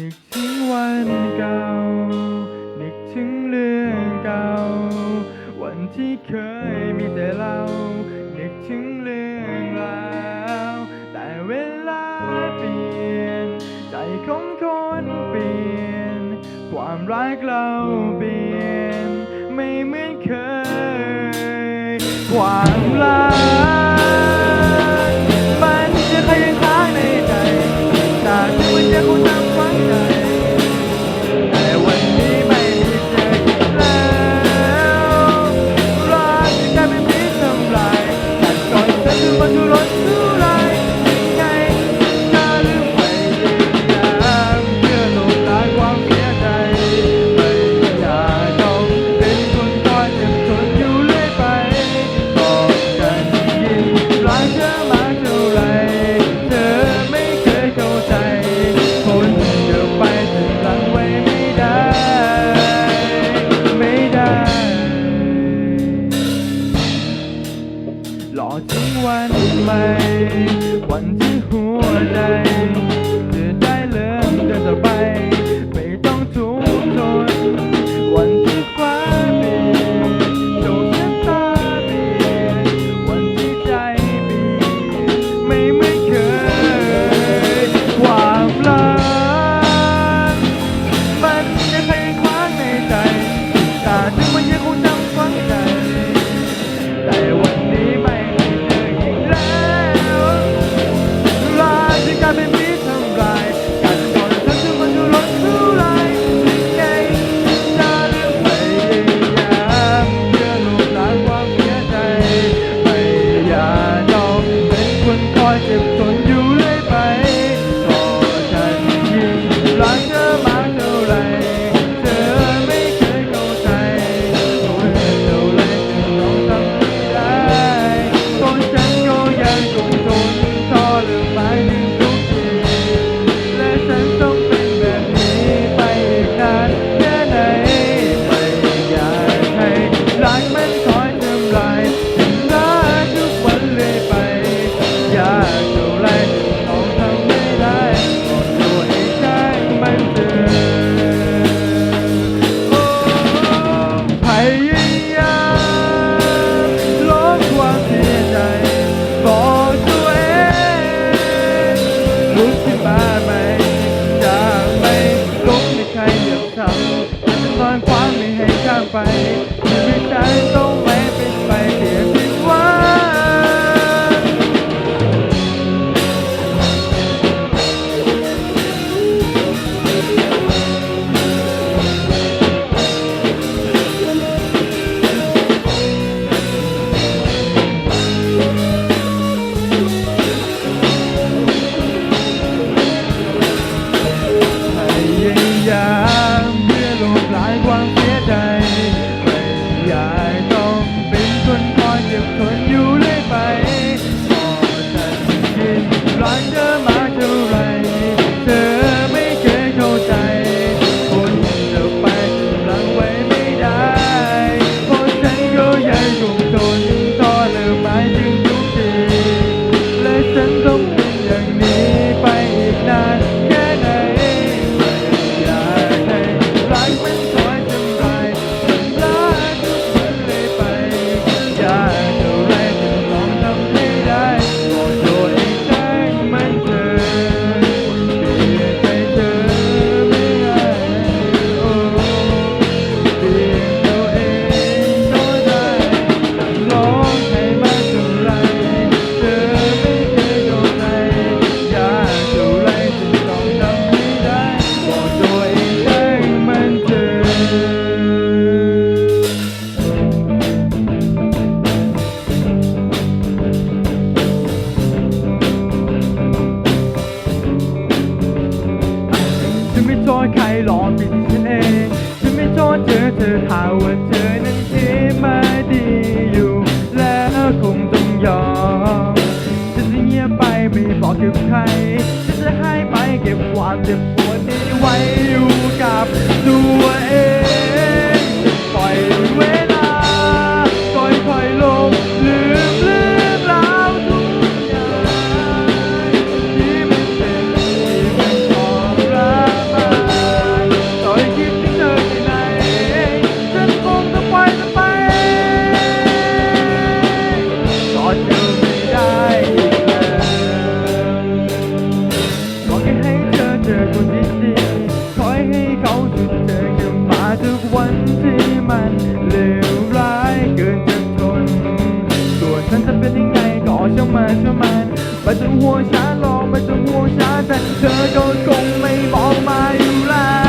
นึกถึงวันเก่า นึกถึงเรื่องเก่า วันที่เคยมีแต่เรา นึกถึงเรื่องราว แต่เวลาเปลี่ยน ใจของคนเปลี่ยน ความรักเราเปลี่ยน ไม่เหมือนเคย ความรัก ไปไม่ใจต้องไม่เป็นไปเพียง อเธอหาว่าเธอนั้นที่มาดีอยู่ แล้วคงต้องยอมฉันจะเงียบไปไม่บอกกับใครฉันจะให้ไปเก็บความเจ็บปวดนี้ไว้อยู่ อคนที่ดีคอยให้เขาหยุดเธอกันมาทุกวันที่มันเลวร้ายเกินจะทนส่วนฉันจะเป็นยังไงก็ช่างมาช่างมันไม่ต้องหัวช้าลองไม่ต้องหัวช้าแต่เธอก็คงไม่มองมาอยู่แล้ว